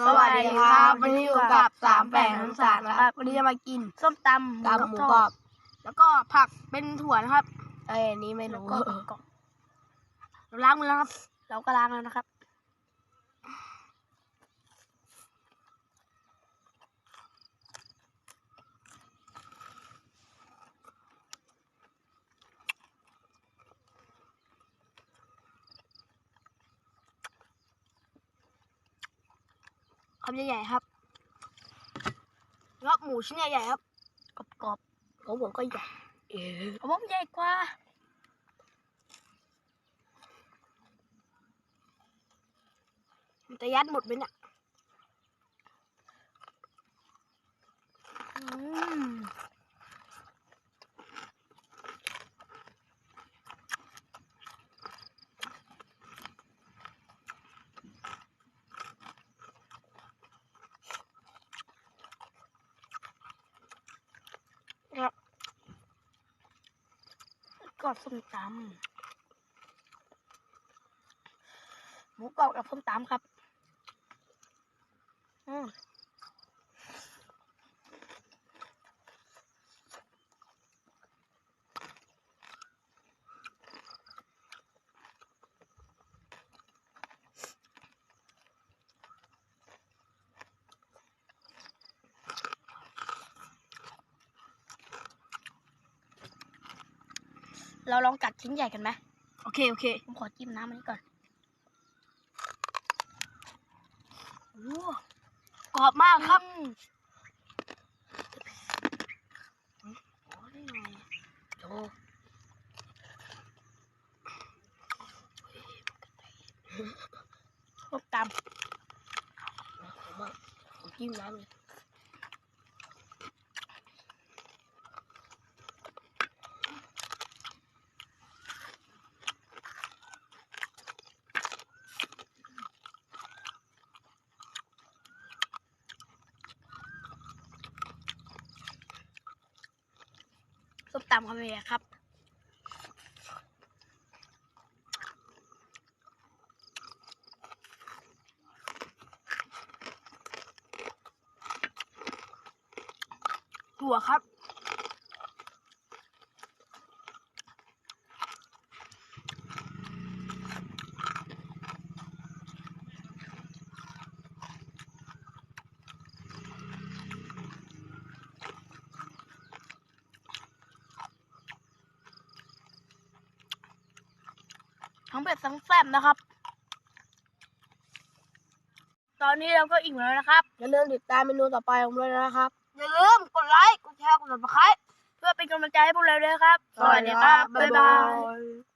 สวัสดีครับวันนี้อยู่กับสามแปดทั้งสามนะครับวันนี้จะมากินส้มตำตำหมูกรอบ แล้วก็ผักเป็นถั่วนะครับ เอ้ยอันนี้ไม่แล้วรู้ก็ผักกรอบเราล้างมือแล้วครับ เราก็ล้างแล้วนะครับ คำใหญ่ๆครับแล้วหมูชิ้นใหญ่ๆครับกรอบๆของผมก็ใหญ่เออของผมใหญ่กว่าจะยัดหมดไหมเนี่ยอืม ครับ แล้วก็ส้มตำหมูกรอบกับส้มตำครับ อืม เราลองกัดชิ้นใหญ่กันไหมโอเคโอเคผมขอจิ้มน้ำอันนี้ก่อนโอ้กรอบมากครับอืมโอ้นี่ไงโอ้ส้มตผมว่าผมจิ้มน้ำเลย ตามคำเรีย์ครับ ถั่วครับ ทั้งเผ็ดทั้งแซ่บนะครับ ตอนนี้เราก็อิ่มแล้วนะครับ อย่าลืมติดตามเมนูต่อไปของผมด้วยนะครับ อย่าลืมกดไลค์ กดแชร์ กด subscribe เพื่อเป็นกำลังใจให้พวกเราด้วยครับ สวัสดีครับ บ๊ายบายบ๊าย